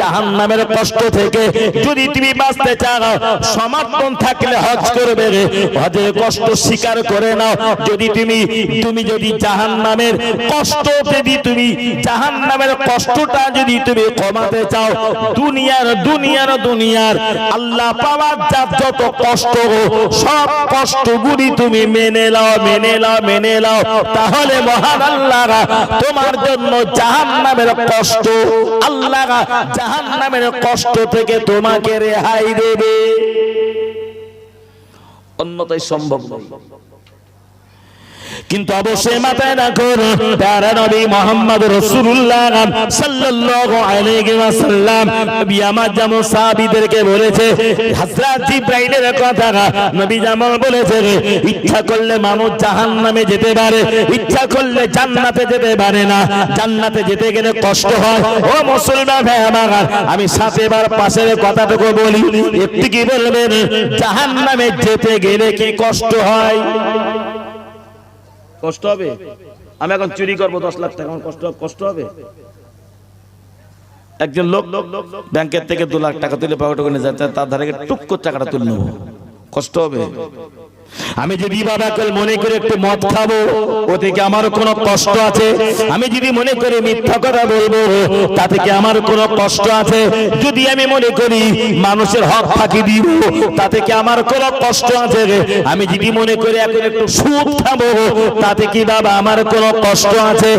জাহান নামের কষ্ট থেকে যদি তুমি বাঁচতে চাও সমর্থন থাকলে হজ করবে হজের কষ্ট স্বীকার করে নাও। যদি তুমি তুমি যদি জাহান নামের কষ্ট, যদি তুমি জাহান নামের কষ্টটা যদি তুমি কমাতে চাও, দুনিয়ার দুনিয়ার দুনিয়ার আল্লাহ পাওয়ার যা যত কষ্ট সব কষ্টগুলি তুমি মেনে নাও মেনে নাও মেনে নাও। তাহলে মহান আল্লাহ তোমার জন্য জাহান নামের কষ্ট আল্লাহ জাহান নামের কষ্ট থেকে তোমাকে রেহাই দেবে। অন্যতাই সম্ভব নয়। কিন্তু অবশ্যই মাথায় রাখুন তারা নবী মোহাম্মদ রাসূলুল্লাহ সাল্লাল্লাহু আলাইহি ওয়াসাল্লাম। নবী আমার যেমন সাহাবীদেরকে বলেছে, হযরত জিবরাইলের কথা নবী যেমন বলেছে, ইচ্ছা করলে মানুষ জাহান্নামে যেতে পারে, ইচ্ছা করলে জান্নাতে যেতে পারে না। জান্নাতে যেতে গেলে কষ্ট হয়। ও মুসলমান ভাই আমার, আমি সাতবার পাশের কথাটুকু বলি, একটু কি বলবেন? জাহান্নামে যেতে গেলে কি কষ্ট হয়? কষ্ট হবে? আমি এখন চুরি করব দশ লাখ টাকা কষ্ট কষ্ট হবে? একজন লোক ব্যাংকের থেকে দু লাখ টাকা তুলে পকেটে নিয়ে যাচ্ছে তার ধারে টুক করে টাকাটা তুলে নেব। কষ্ট হবে? আমি যদি বাবাকাল মনে করে একটু মদ খাব, ও থেকে আমার কোনো কষ্ট আছে? আমি যদি মনে করি মিথ্যা কথা বলব, তা থেকে আমার কোনো কষ্ট আছে? যদি আমি মনে করি মানুষের হক ফাঁকি দিব, তা থেকে আমার কোনো কষ্ট আছে আমি যদি মনে করি এখন একটু সুদ খাব তাতে কি বাবা আমার কোনো কষ্ট আছে?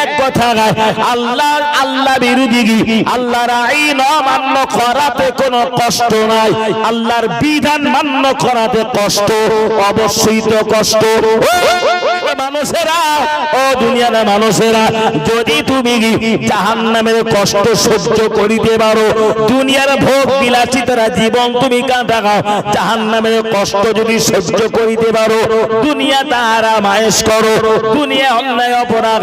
এক কথা নাই আল্লাহ আল্লাহ বিরোধী, আল্লাহর আইন অমান্য করাতে কোনো কষ্ট নাই। আল্লাহর বিধান মান্য করাতে কষ্ট। অবশ্যই তো কষ্ট। মানুষেরা মানুষেরা, যদি তুমি কষ্ট করিতে পারো ভোগ জীবন তুমি কষ্ট যদি করিতে পারো দুনিয়া অন্যায় অপরাধ,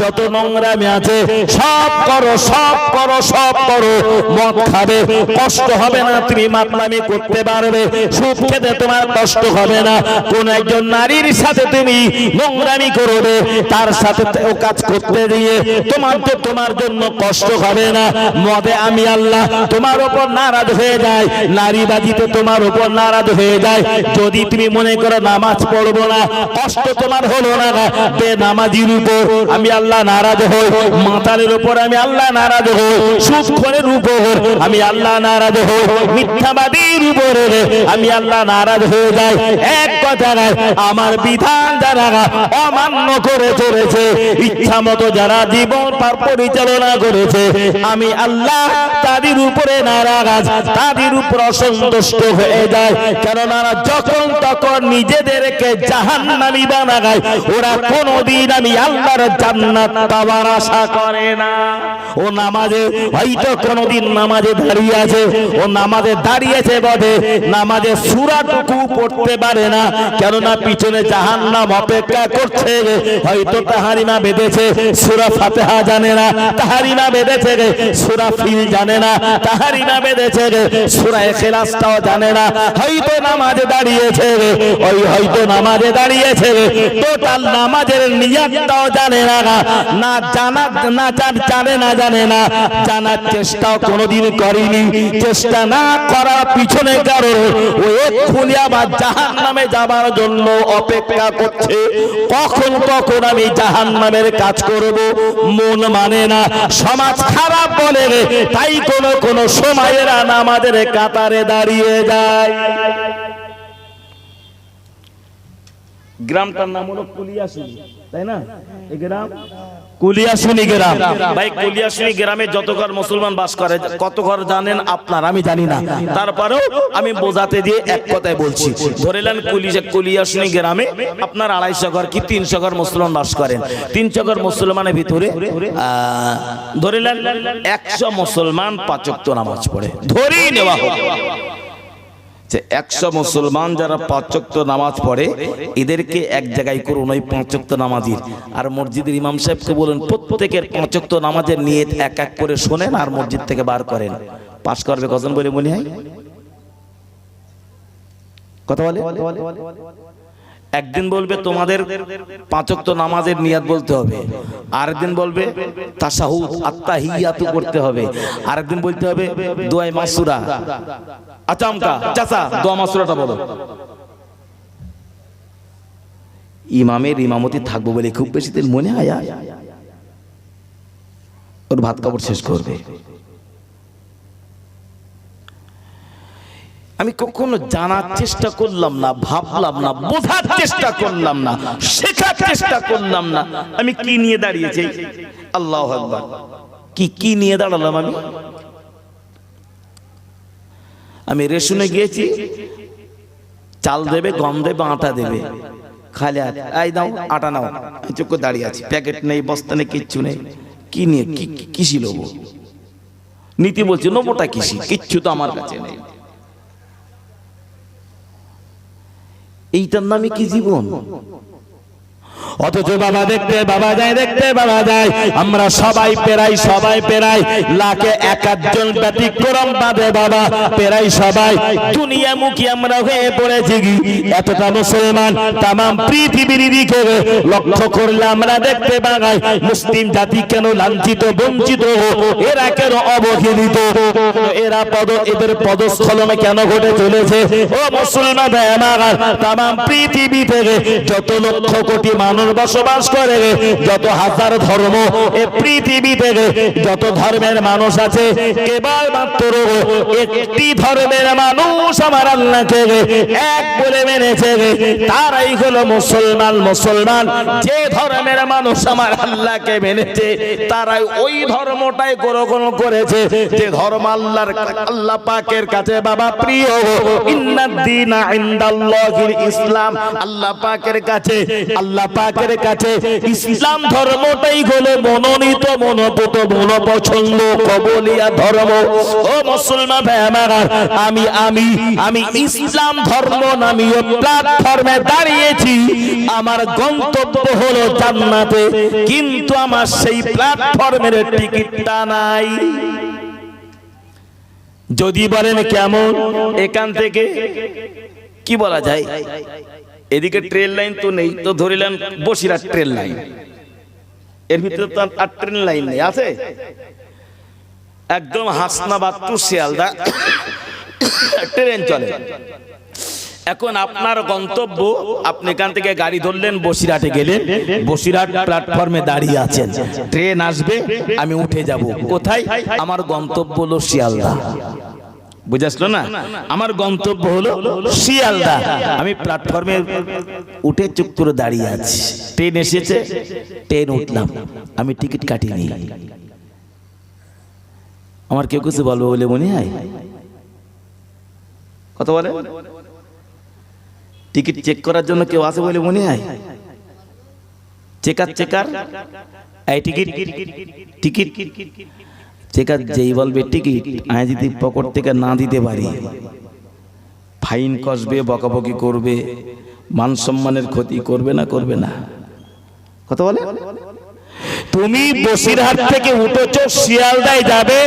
যত নোংরামি আছে, সব করো সব করো সব করো। মদ খাবে, কষ্ট হবে না, তুমি মাতলামি করতে পারবে। সুখ খেতে তোমার কষ্ট হবে না। কোন একজন নারীর সাথে তুমি নোংরামি করবে, তার সাথে ও কাজ করতে দিয়ে তোমার তো তোমার জন্য কষ্ট হবে না। মদে আমি আল্লাহ তোমার উপর নারাজ হয়ে যায় নারীবাজিতে তোমার উপর নারাজ হয়ে যায়। যদি তুমি মনে করো নামাজ পড়ব না, কষ্ট তোমার হলো না না বে নামাজির উপর আমি আল্লাহ নারাজ হই, মাতালের উপর আমি আল্লাহ নারাজ হই সুখরের উপর আমি আল্লাহ নারাজ হই মিথ্যাবাদীর উপরে আমি আল্লাহ নারাজ হয়ে যাই। এক কথা নাই, আমার বিধান যারা অমান্য করে চলেছে, ইচ্ছা মতো যারা জীবন পার পরিচালনা করেছে, আমি আল্লাহ তাদের উপরে নারাজ, তাদের উপর অসন্তুষ্ট হয়ে যায় কেননা যখন তখন নিজেদেরকে জাহান্নামী বানায়, ওরা কোনোদিন আমি আল্লাহর জান্নাত পাওয়ার আশা করে না। ও নামাজে, হয়তো কোনোদিন নামাজে দাঁড়িয়ে আছে, ও নামাজে দাঁড়িয়েছে বটে নামাজে সুরাটুকু পড়তে পারে না। কেননা পিছনে জাহান্নাম অপেক্ষা করছে। হয়তো তাহারিমা বেঁধেছে। সুরা ফাতেহা জানে না। তাহারিমা বেঁধেছে সুরা ফিল জানে না। তাহারিমা বেঁধেছে সুরা এখলাসটাও জানে না। হয়তো নামাজে দাঁড়িয়েছে ওই হয়তো নামাজে দাঁড়িয়েছে টোটাল নামাজের নিয়াতটাও জানে না না জানা, না জান- জানে না জানে না। জানার চেষ্টাও কোনোদিন করেনি। চেষ্টা না করার পিছনে কারণ ও এক্ষুনি আবার জাহান যাবার জন্য অপেক্ষা করছে। কখন কখন আমি জাহান কাজ করব, মন মানে না, সমাজ খারাপ বলে তাই কোন কোন সময়েরা আমাদের কাতারে দাঁড়িয়ে যায়। গ্রামটার নাম হলো কুলিয়াশুনি তাই না? এই গ্রাম কুলিয়াশুনি গ্রাম। ভাই গ্রামে মুসলমান বাস করে জানেন আপনার? আমি তারপরেও আমি বোঝাতে এক কথায় বলছি। গ্রামে আপনার আড়াইশো ঘর কি তিনশো ঘর মুসলমান বাস করেন? তিনশো ঘর মুসলমানের ভিতরে একশো মুসলমান পাঁচক্ত নামাজ পড়ে। ধরেই নেওয়া হোক যে একশো মুসলমান যারা পাঁচক্ত নামাজ পড়ে এদেরকে এক জায়গায় করুন ওই পাঁচক্ত নামাজির আর মসজিদের ইমাম সাহেবকে বলুন প্রত্যেকের পাঁচক্ত নামাজের নিয়ে এক এক করে শোনেন আর মসজিদ থেকে বার করেন। পাশ করবে কজন বলে মনে হয়? কথা বলে? একদিন বলবে তোমাদের পাঁচক তো নামাজের নিয়াত বলতে হবে, আরেকদিন বলবে তাসাহুদ আত্মাহিয়াতু করতে হবে, আরেকদিন বলতে হবে দোয়াই মাসুরা। আচামকা চাচা, দোয়া মাসুরাটা বলো। ইমামের ইমামতি থাকব বলে খুব বেশি দিন মনে হয় ওর ভাত কাপড় শেষ করবে। আমি কখনো জানার চেষ্টা করলাম না, ভাবলাম না, বোঝার চেষ্টা করলাম না, শেখার চেষ্টা করলাম না। আমি কি নিয়ে দাঁড়িয়েছি? আল্লাহ কি কি নিয়ে দাঁড়ালাম আমি? আমি রেশনে গিয়েছি, চাল দেবে, গম দেবে, আটা দেবে। খালি আই দাও আটা নাও চুপ দাঁড়িয়ে আছি, প্যাকেট নেই, বস্তা নেই, কিচ্ছু নেই। কি নিয়ে, কি কিসি লোবো নীতি বলছে, নোবোটা কিসি কিচ্ছু তো আমার কাছে নেই। এইটার নামে কি জীবন? অথচ বাবা দেখতে, বাবা যায়, দেখতে, বাবা যায়। আমরা সবাই পেরাই সবাই পেরাই। লাখে এক একজন ব্যতিক্রম বাদে বাবা পেরাই সবাই। দুনিয়া মুখী আমরা হয়ে পড়েছি কি? এতটা মুসলমান তামাম পৃথিবীর দিকে লক্ষ্য করলে আমরা দেখতে পাই, মুসলিম জাতি কেন লাঞ্ছিত, বঞ্চিত? এরা কেন অবহেলিত? এরা পদ, এদের পদস্খলনে কেন ঘটে চলেছে? ও মুসলমান তামাম পৃথিবী থেকে যত লক্ষ কোটি মানুষ বসবাস করে যত হাজার ধর্ম এ পৃথিবী থেকে যত ধর্মের মানুষ আছে কেবল মাত্র একটি ধর্মের মানুষ আমার আল্লাহকে এক বলে মেনেছে তারাই হলো মুসলমান মুসলমান। যে ধর্মের মানুষ আমার আল্লাহকে মেনেছে, তারাই ওই ধর্মটাই গ্রহণ করেছে। যে ধর্ম আল্লাহর আল্লাহ পাকের কাছে, বাবা প্রিয় ইন্নাদ্দিনা ইসলাম। আল্লাহ পাকের কাছে, আল্লাহ পাকের কাছে ইসলাম ধর্মটাই হলো মনোনীত, মনোপুত মন পছন্দ কবলিয়া ধর্ম। ও মুসলমান ভাই আমার, আমি আমি আমি ইসলাম ধর্ম নামীয় প্ল্যাটফর্মে দাঁড়িয়েছি। আমার গন্তব্য হলো জান্নাতে, কিন্তু আমার সেই প্ল্যাটফর্মের টিকিটটা নাই। যদি বলেন কেমন, এখান থেকে কি বলা যায়? এদিকে ট্রেন লাইন তো নেই, তো ধরিলেন বসিরহাট ট্রেন লাইন এর ভিতরে তো আর ট্রেন লাইন নেই, আছে? একদম হাসনাবাদ টু শিয়ালদা। ট্রেন চলে। এখন আপনার গন্তব্য, আপনি এখান থেকে গাড়ি ধরলেন, বসিরহাটে গেলেন। বসিরহাট প্ল্যাটফর্মে দাঁড়িয়ে আছেন। ট্রেন আসবে, আমি উঠে যাব। কোথায়? আমার গন্তব্য হলো শিয়ালদা। বুঝাসলো না? আমার গন্তব্য হলো শিয়ালদা। আমি প্ল্যাটফর্মে উঠে চুপ করে দাঁড়িয়ে আছি। ট্রেন এসেছে, ট্রেন উঠলাম। আমি টিকিট কাটিনি। আমার কেউ কিছু বলব বলে মনে হয়? কত বলে? টিকিট চেক করার জন্য কেউ আছে বলে মনে হয়? চেকার চেকার এই টিকিট টিকিট চেকার যেই বলবে টিকিট আমি যদি পকেট থেকে না দিতে পারি। ফাইন কষবে বকাবকি করবে মান সম্মানের ক্ষতি করবে না করবে না। কত বলে? তুমি বসিরহাট থেকে উঠেছো শিয়ালদায় যাবে।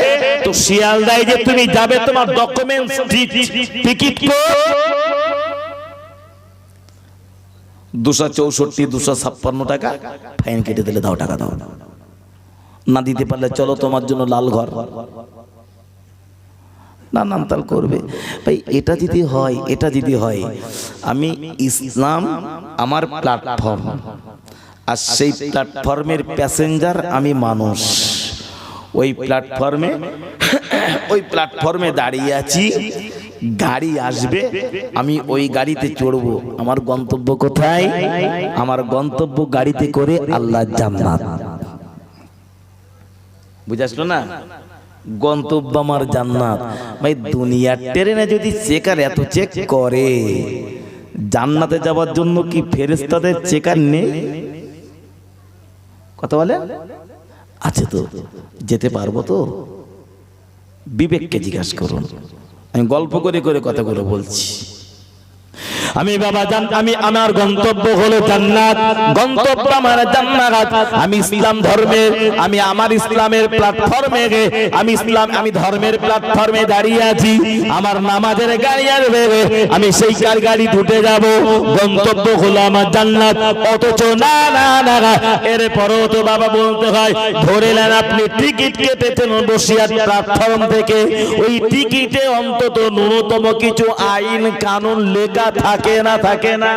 তো শিয়ালদায় যে তুমি যাবে তোমার ডকুমেন্টস টিকিট দুশো চৌষট্টি দুশো ছাপ্পান্ন টাকা ফাইন কেটে দিলে দাও টাকা দাও। না দিতে পারলে চলো তোমার জন্য লাল ঘর। না নামতাল করবে। ভাই, এটা যদি হয়, এটা যদি হয়, আমি ইসলাম আমার প্ল্যাটফর্ম আর সেই প্ল্যাটফর্মের প্যাসেঞ্জার আমি মানুষ। ওই প্ল্যাটফর্মে ওই প্ল্যাটফর্মে দাঁড়িয়ে আছি, গাড়ি আসবে, আমি ওই গাড়িতে চড়বো। আমার গন্তব্য কোথায়? আমার গন্তব্য গাড়িতে করে আল্লাহ জান্নাত। বুঝাসলো না? গন্তব্য আমার জান্নাত। ভাই দুনিয়ার ট্রেনে যদি চেকার এত চেক করে জান্নাতে যাওয়ার জন্য কি ফেরেস্তাদের চেকার নেই? কথা বলে? আছে তো যেতে পারব তো। বিবেককে জিজ্ঞাসা করুন। আমি গল্প করে করে কথাগুলো বলছি। আমি বাবা জান আমি আমার গন্তব্য হলো জান্নাত। গন্তব্য আমার জান্নাত। আমি ইসলাম ধর্মের আমি আমার ইসলামের প্ল্যাটফর্মে আমি ইসলাম আমি ধর্মের প্ল্যাটফর্মে দাঁড়িয়ে আছি। আমার নামাজের গাড়ি আসবে আমি সেই কার গাড়ি ঢুকে যাব? গন্তব্য হলো আমার জান্নাত। অথচ না না না না, এরপরও তো বাবা বলতে হয় ধরে নেন আপনি টিকিট কেটেছেন বসিয়ার প্ল্যাটফর্ম থেকে। ওই টিকিটে অন্তত ন্যূনতম কিছু আইন কানুন লেখা থাকে না থাকে না।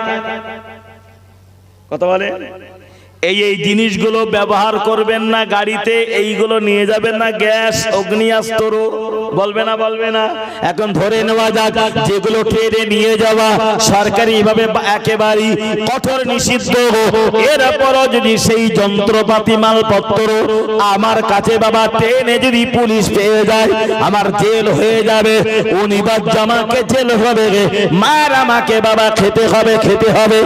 কথা বলে? এই এই জিনিসগুলো ব্যবহার করবেন না গাড়িতে, এইগুলো নিয়ে যাবেন না, গ্যাস, অগ্নিয়াস্ত্র, বলবে না বলবে না। এখন ধরে নেওয়া যাক, যেগুলো ট্রেনে নিয়ে যাওয়া সরকারি ভাবে একেবারেই কঠোর নিষিদ্ধ। এরপরও যদি সেই যন্ত্রপাতি, মালপত্র আমার কাছে বাবা, ট্রেনে যদি পুলিশ পেয়ে যায়, আমার জেল হয়ে যাবে উনিবার জামাকে জেল হবে মার আমাকে বাবা, খেতে হবে খেতে হবে।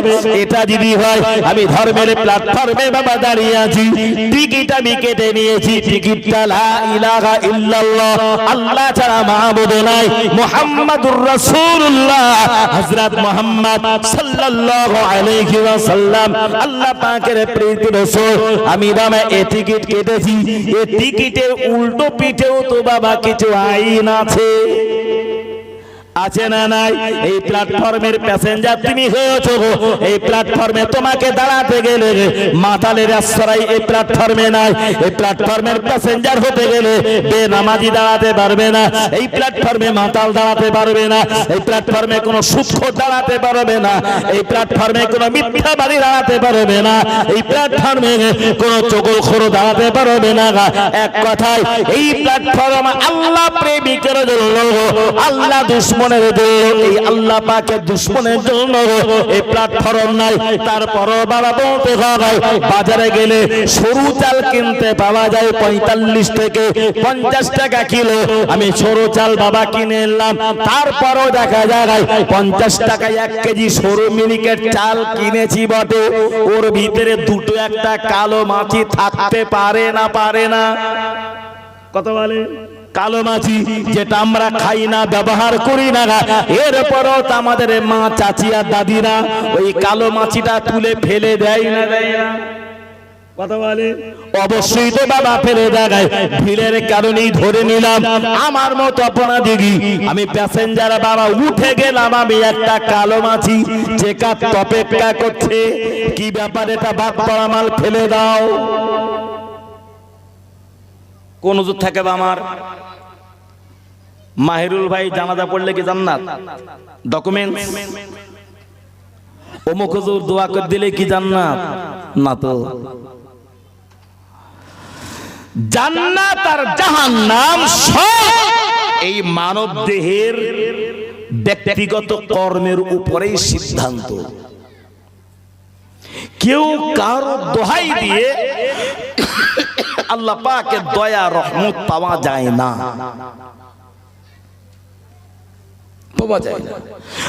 এটা যদি হয়, আমি ধর্মের প্ল্যাটফর্মে বাবা দাঁড়িয়ে আছি। টিকিট আমি কেটে নিয়েছি। টিকিটটা লা ইলাহা ইল্লাল্লাহ। আল্লাহ ছাড়া নাই। মুহাম্মাদুর রাসূলুল্লাহ। হযরত মুহাম্মদ সাল্লাল্লাহু আলাইহি আল্লাহ পাকের রাসূল। আমি বাবা এই টিকিট কেটেছি। এ টিকিটের উল্টো পিঠেও তো বাবা কিছু আইন আছে। আছে না নাই? এই প্ল্যাটফর্মের প্যাসেঞ্জার তুমি হয়েছো এই প্ল্যাটফর্মে তোমাকে দাঁড়াতে গেলে মাতালের আশ্রয় এই প্ল্যাটফর্মে নাই। এই প্ল্যাটফর্মের প্যাসেঞ্জার হতে গেলে দাঁড়াতে পারবে না। এই প্ল্যাটফর্মে মাতাল দাঁড়াতে পারবে না। এই প্ল্যাটফর্মে কোনো সূক্ষ্ম দাঁড়াতে পারবে না। এই প্ল্যাটফর্মে কোনো দাঁড়াতে পারবে না। এই প্ল্যাটফর্মে কোনো দাঁড়াতে পারবে না এক কথায়, এই প্ল্যাটফর্ম আল্লাহ প্রেমিকের জন্য আল্লাহ দুশ্মনের জন্য এই আল্লাহ পাকের দুশ্মনের জন্য এই প্ল্যাটফর্ম নাই, তারপরও বাবা বলতে হয়, বাজারে গেলে সরু চাল কিনতে পাওয়া যায় পঁয়তাল্লিশ থেকে পঞ্চাশ টাকা কিলো। আমি সরু চাল বাবা কিনে এলাম, তারপরও দেখা যায় পঞ্চাশ টাকায় এক কেজি সরু মিনিকেট চাল কিনেছি বটে। ওর ভিতরে দুটো একটা কালো মাছি থাকতে পারে না পারে না। কত বলে কালো মাছি যেটা আমরা খাই না ব্যবহার করি না এরপরও তো আমাদের মা চাচি আর দাদিরা ওই কালো মাছিটা তুলে ফেলে দেয় না দেয় না কথা বলে। অবশ্যই তো বাবা ফেলে দেখায় ভিড়ের কারণেই ধরে নিলাম। আমার মতো আপনাদিগি আমি প্যাসেঞ্জার বাবা উঠে গেলাম আমি একটা কালো মাছি যে কাপ অপেক্ষা করছে। কি ব্যাপারে এটা বাদ পড়া মাল ফেলে দাও। কোন ওজুর থাকে বা আমার? মাহিরুল ভাই জানাজা পড়লে কি জান্নাত? ডকুমেন্ট অমুক হুজুর দোয়া করে দিলে কি জান্নাত? না তো। জান্নাত আর জাহান্নাম সব এই মানব দেহের ব্যক্তিগত কর্মের উপরেই সিদ্ধান্ত। কেউ কারও দোহাই দিয়ে আল্লাহ পাকের দয়া রহমত পাওয়া যায় না। পাওয়া যায়। না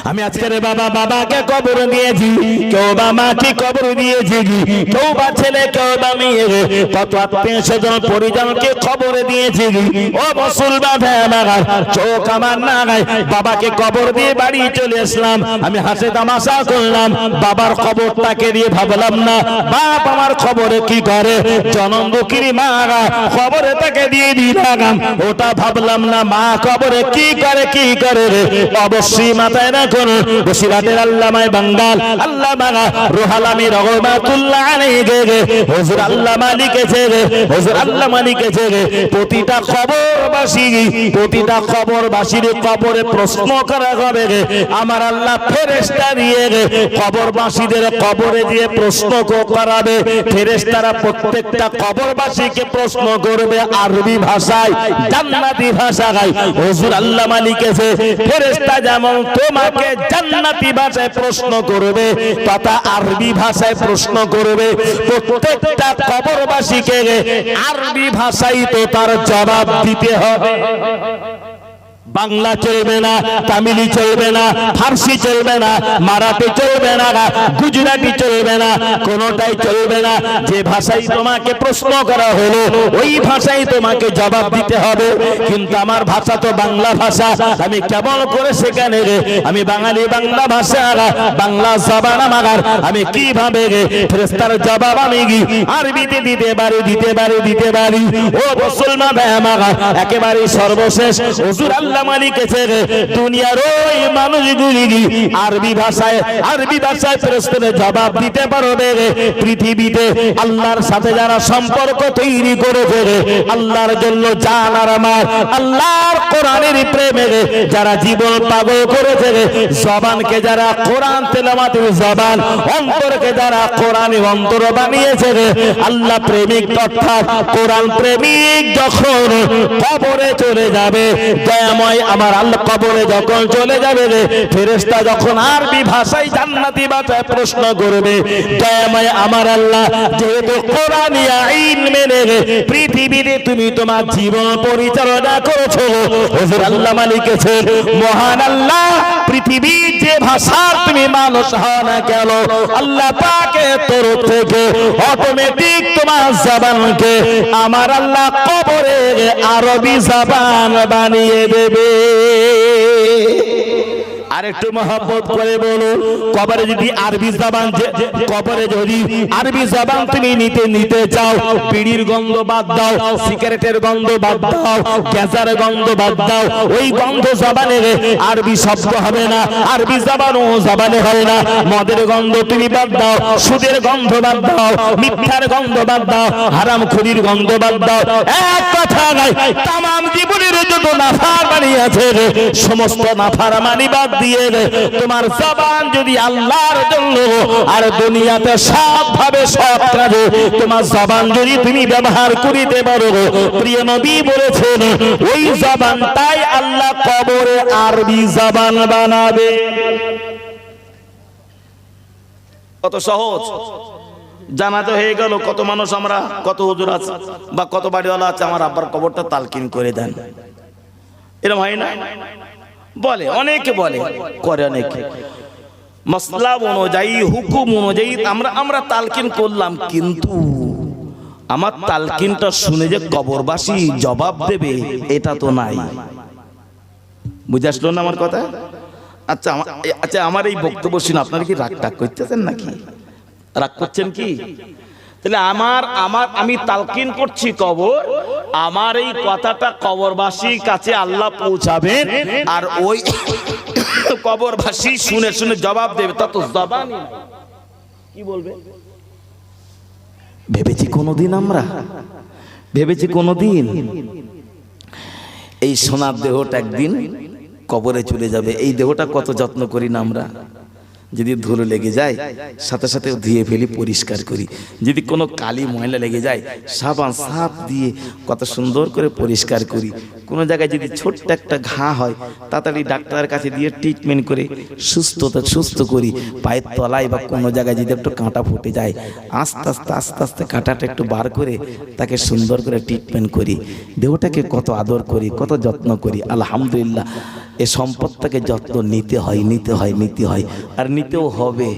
আমি আজকের বাবা বাবাকে কবর দিয়েছি, কেউ বা মাকে কবর দিয়েছি, কেউ বা ছেলে, কেউ বা মেয়ে। কত আত্মীয় স্বজন, পরিজনকে খবর দিয়েছি। ও মুসলমান আমার, চোখ আমার না বাবাকে কবর দিয়ে বাড়ি চলে আসলাম। আমি হাসে তামাশা করলাম। বাবার খবরটাকে দিয়ে ভাবলাম, না, বাপ আমার খবরে কি করে? জনম দুঃখিনী মা খবরে তাকে দিয়ে দিলাম। ওটা ভাবলাম, না, মা খবরে কি করে কি করে রে? অবশ্যই মাথায় রাখুন। কবরে প্রশ্ন করা হবে আমার আল্লাহ ফেরেশতা দিয়ে গে। খবরবাসীদের কবরে দিয়ে প্রশ্ন করাবে। ফেরেশতারা প্রত্যেকটা খবরবাসীকে প্রশ্ন করবে আরবি ভাষায়, জান্নাতি ভাষায়। হুজুর আল্লামা লিখেছে ফেরেশতা যেমন তোমাকে জান্নাতি ভাষায় প্রশ্ন করবে, তথা আরবি ভাষায় প্রশ্ন করবে। প্রত্যেকটা কবরবাসীকে আরবি ভাষাই তো তার জবাব দিতে হবে। বাংলা চলবে না, তামিলি চলবে না, ফার্সি চলবে না, মারাঠি চলবে না, গুজরাটি চলবে না, কোনোটাই চলবে না। যে ভাষায় তোমাকে প্রশ্ন করা হলো, ওই ভাষায় তোমাকে জবাব দিতে হবে। কিন্তু আমার ভাষা তো বাংলা ভাষা, আমি কেমন করে সেখানে রে, আমি বাঙালি বাংলা ভাষা, বাংলা জবান আমার, আমি কীভাবে রে ফেরেস্তার জবাব আমি কি? আরবিতে দিতে পারি দিতে পারি দিতে পারি। ও মুসলমান আমার, একেবারে সর্বশেষ। হুজুর আল্লাহ এসে দুনিয়ার ওই মানুষগুলি আরবি ভাষায় আরবি ভাষায় ফেরেস্তার জবাব দিতে পারবে পৃথিবীতে আল্লাহর সাথে যারা সম্পর্ক তৈরি করেছে আল্লাহর জন্য জান আমার, আল্লাহর কোরআনের প্রেমে যারা জীবন পাগল করেছে জবানকে যারা কোরআন তেলামাতের জবান, অন্তরকে যারা কোরআনে অন্তর বানিয়েছে আল্লাহ প্রেমিক অর্থাৎ কোরআন প্রেমিক যখন কবরে চলে যাবে দয়াময় আমার আল্লাহ কবরে যখন চলে যাবে রে, ফেরেশতা যখন আরবি ভাষায় জান্নাতি ভাষায় প্রশ্ন করবে, দয়াময় আমার আল্লাহ, যেহেতু কোরআনী আইন মেনে পৃথিবীতে তুমি তোমার জীবন পরিচালনা করেছ, হুজুর আল্লাহ মালিক মহান আল্লাহ, পৃথিবীর যে ভাষার তুমি মানুষ হও না কেন, আল্লাহ পাকের তরফ থেকে অটোমেটিক তোমার জবানকে, আমার আল্লাহ কবরে আরবি জবান বানিয়ে দেবে। দিবে আর একটু মহব্বত করে বলো কবরে যদি আরবি জবান কবরে যদি আরবি জবান তুমি নিতে নিতে চাও বিড়ির গন্ধ বাদ দাও সিগারেটের গন্ধ বাদ দাও গ্যাসের গন্ধ বাদ দাও ওই গন্ধ জবানে আরবি শব্দ হবে না আরবি জবানও জবানে হয় না। মদের গন্ধ তুমি বাদ দাও সুদের গন্ধ বাদ দাও মিথ্যার গন্ধ বাদ দাও হারাম খুরির গন্ধ বাদ দাও। এক কথা নাই তাম জীবনের যত নাফার আছে রে, সমস্ত নাফার মানি বাদ দিয়ে তোমার জবান যদি আল্লাহর জন্য আর দুনিয়াতে সব ভাবে সব কাজে, তোমার জবান যদি তুমি ব্যবহার করিতে পারো, প্রিয় নবী বলেছেন, ওই জবান তাই আল্লাহ কবরে আরবি জবান বানাবে। কত সহজ। জানা তো হয়ে গেল, কত মানুষ আমরা, কত হুজুর আছে, বা কত বাড়িওয়ালা আছে, আমার আব্বার কবরটা তালকিন করে দেন। হয় না? বলে অনেকে বলে করে অনেকে। মসলা অনুযায়ী হুকুম অনুযায়ী আমরা আমরা তালকিন করলাম কিন্তু আমার তালকিনটা শুনে যে কবরবাসী জবাব দেবে এটা তো নাই। বুঝে আসলো না আমার কথা? আচ্ছা আমার আচ্ছা আমার এই বক্তব্য শুনে আপনারা কি রাগ টাগ করতেছেন নাকি? রাগ করছেন কি? তাহলে আমার আমার, আমি তালকিন করছি কবর, আমার এই কথাটা কবরবাসীর কাছে আল্লাহ পৌঁছাবেন, আর ওই কবরবাসী শুনে শুনে জবাব দেবে, তা তো জবানই কি বলবে? ভেবেছি কোনোদিন আমরা, ভেবেছি কোনোদিন এই সোনার দেহটা একদিন কবরে চলে যাবে, এই দেহটা কত যত্ন করি না আমরা। যদি ধুলো লেগে যায়, সাথে সাথে ধুয়ে ফেলি, পরিষ্কার করি। যদি কোনো কালি ময়লা লেগে যায়, সাবান সাপ দিয়ে কত সুন্দর করে পরিষ্কার করি। কোনো জায়গায় যদি ছোট্ট একটা ঘা হয়, তাড়াতাড়ি ডাক্তারের কাছে দিয়ে ট্রিটমেন্ট করে সুস্থতা সুস্থ করি। পায়ের তলায় বা কোনো জায়গায় যদি একটু কাঁটা ফুটে যায়, আস্তে আস্তে আস্তে আস্তে কাঁটাটা একটু বার করে তাকে সুন্দর করে ট্রিটমেন্ট করি। দেহটাকে কত আদর করি, কত যত্ন করি। আলহামদুলিল্লাহ, এ সম্পদটাকে যত্ন নিতে হয় নিতে হয় নিতে হয়। আর নিতেও হবে।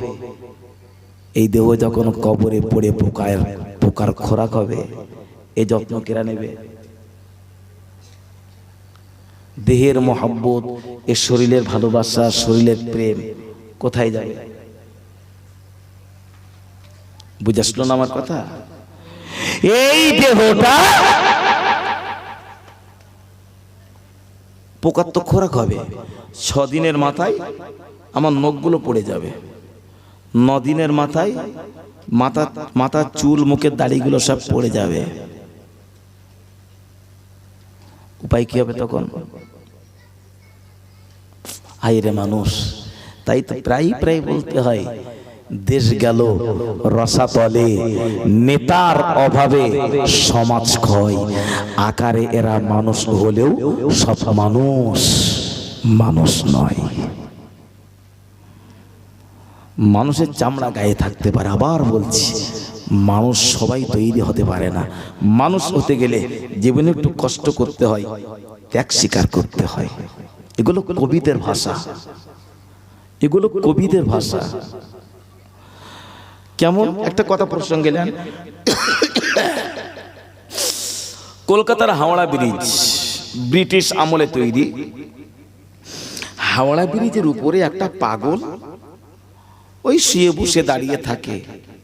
এই দেহ যখন কবরে পড়ে পোকার পোকার খোরাক হবে, এ যত্ন কেরা নেবে? দেহের মহব্বত, এ শরীরের ভালোবাসা, শরীরের প্রেম কোথায় যাবে? বুঝে আসলো না আমার কথা? এই দেহটা পোকার তো খোরাক হবে। ছদিনের মাথায় আমার নখগুলো পড়ে যাবে। নদিনের মাথায় মাথা, মাথার চুল, মুখের দাড়িগুলো সব পড়ে যাবে। উপায় কি হবে তখন? হাইরে মানুষ, তাই তো প্রায় প্রায় বলতে হয়, দেশ গেল রসাতলে, নেতার অভাবে সমাজ ক্ষয়। আকারে এরা মানুষ হলেও সব মানুষ মানুষ নয়। মানুষের চামড়া গায়ে থাকতে পারে, আবার বলছি, মানুষ সবাই তৈরি হতে পারে না। মানুষ হতে গেলে জীবনে একটু কষ্ট করতে হয়, ত্যাগ স্বীকার করতে হয়। এগুলো কবিদের ভাষা। এগুলো কবিদের ভাষা। কেমন? একটা কথা প্রসঙ্গে গেলেন কলকাতার হাওড়া ব্রিজ, ব্রিটিশ আমলে তৈরি। হাওড়া ব্রিজের উপরে একটা পাগল ওই শুয়ে বসে দাঁড়িয়ে থাকে।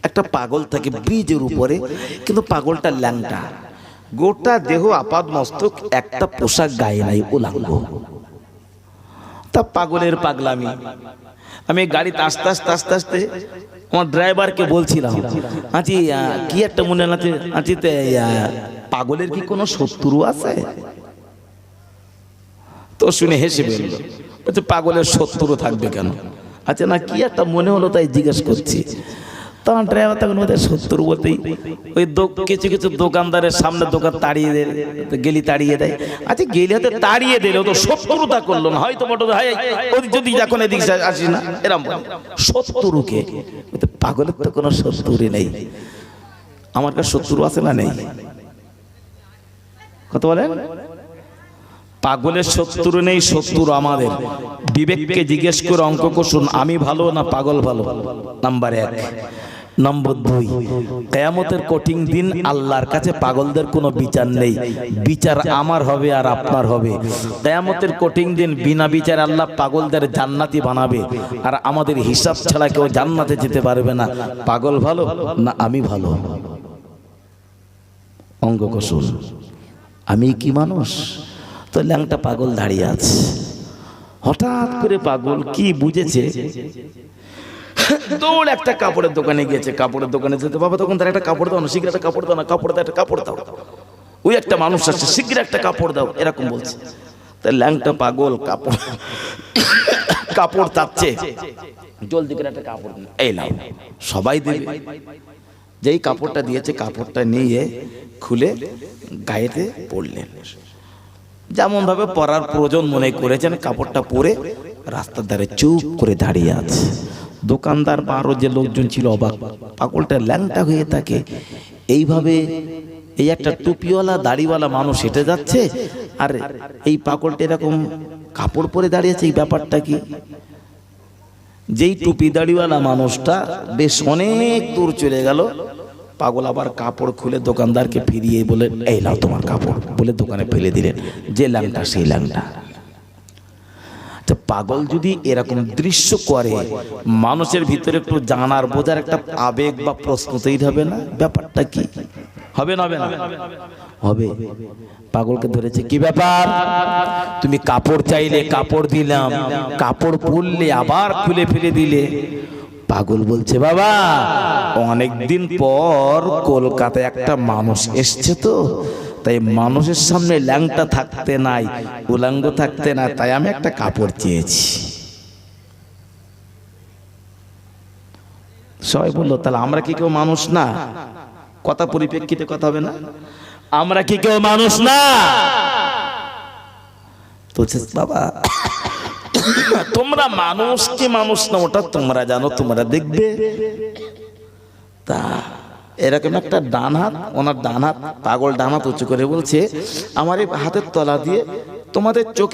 একটা পাগল থাকে ব্রিজের উপরে, কিন্তু পাগলটা ল্যাংটা। গোটা দেহ আপাদ মস্তক একটা পোশাক গায়ে নাই উলাঙ্গ। তা পাগলের পাগলামি। আমি গাড়িতে আস্তে আস্তে আস্তে আস্তে আমার ড্রাইভারকে বলছিলাম আচ্ছা কি একটা মনে আছে আচ্ছা পাগলের কি কোনো শত্রু আছে? তো শুনে হেসে বলল পাগলের শত্রু থাকবে কেন? আচ্ছা না কি একটা মনে হলো তাই জিজ্ঞেস করছি। তখন ড্রাইভার তখন ওদের শত্রু বলতেই ওই কিছু কিছু দোকানদারের সামনে দোকান তাড়িয়ে দেয়, গেলি তাড়িয়ে দেয়। আচ্ছা গেলি হয়তো তাড়িয়ে দিলে তো শত্রুতা করল না। হয়তো হাই ওই যদি এখন এদিক আসি না, এরম তো পাগলের তো কোনো শত্রুই নেই। আমার কাছে শত্রু আছে না নেই? কত বলেন? পাগলের শত্রু নেই শত্রু আমাদের। বিবেককে জিজ্ঞেস করে অঙ্ক কষুন আমি ভালো না পাগল ভালো? নাম্বার এক। নম্বর দুই, কেয়ামতের কঠিন দিন আল্লাহর কাছে পাগলদের কোনো বিচার নেই। বিচার আমার হবে আর আপনার হবে। কেয়ামতের কঠিন দিন বিনা বিচারে আল্লাহ পাগলদের জান্নাতি বানাবে। আর আমাদের হিসাব ছাড়া কেউ জান্নাতে যেতে পারবে না। পাগল ভালো না আমি ভালো? অঙ্ক কষুন আমি কি মানুষ? তো ল্যাংটা পাগল দাঁড়িয়ে আছে। হঠাৎ করে পাগল কি বুঝেছে? দৌড় একটা কাপড়ের দোকানে গিয়েছে, কাপড়ের দোকানে যেতে। বাবা, তখন তার একটা কাপড় দাও না, শীঘ্র একটা কাপড় দাও না, কাপড় দাও, একটা কাপড় দাও। ওই একটা মানুষ আসছে, শীঘ্র একটা কাপড় দাও, এরকম বলছে। তা ল্যাংটা পাগল কাপড় কাপড় তাচ্ছে। জলদি করে একটা কাপড়। এই নাও, সবাই দেবে। যেই কাপড়টা দিয়েছে, কাপড়টা নিয়ে খুলে গায়েতে পড়লেন। যেমন ভাবে পরার প্রয়োজন মনে করেছেন, কাপড়টা পরে রাস্তার ধারে চুপ করে দাঁড়িয়ে আছে। দোকানদার বা যে লোকজন ছিল অবাক। পাগলটা ল্যাংটা হয়ে থাকে। এইভাবে এই একটা টুপিওয়ালা, দাড়িওয়ালা মানুষ হেঁটে যাচ্ছে। আর এই পাগলটা এরকম কাপড় পরে দাঁড়িয়েছে এই ব্যাপারটা কি? যেই টুপি দাড়িওয়ালা মানুষটা বেশ অনেক দূর চলে গেল। পাগল আবার কাপড় খুলে দোকানদারকে ফিরিয়ে বলে, এই নাও তোমার কাপড়। বলে দোকানে ফেলে দিলেন যে ল্যাংটা সেই ল্যাংটা তো পাগল যদি এরকম দৃশ্য করে, মানুষের ভিতরে একটু জানার বোঝার একটা আবেগ বা প্রশ্ন তৈরি হবে না? ব্যাপারটা কি? হবে না হবে না? হবে। পাগলকে ধরেছে, কি ব্যাপার? তুমি কাপড় চাইলে কাপড় দিলাম, কাপড় পরলে আবার খুলে ফেলে দিলে। পাগল বলছে বাবা অনেক দিন পর কলকাতায় একটা মানুষ এসছে তো। তাই মানুষের সামনে ল্যাংটা থাকতে নাই উলাঙ্গ থাকতে না তাই আমি একটা কাপড় চেয়েছি। সবাই বলল তাহলে আমরা কি কেউ মানুষ না? কথা পরিপ্রেক্ষিতে কথা হবে না। আমরা কি কেউ মানুষ না? তো বাবা তোমরা মানুষ কি মানুষ না, ওটা তোমরা জানো, তোমরা দেখবে। তা, এরকম একটা ডান হাত, ওনার ডান হাত, পাগল ডান হাত উঁচু করে বলছে, আমার এই হাতের তলা দিয়ে তোমাদের চোখে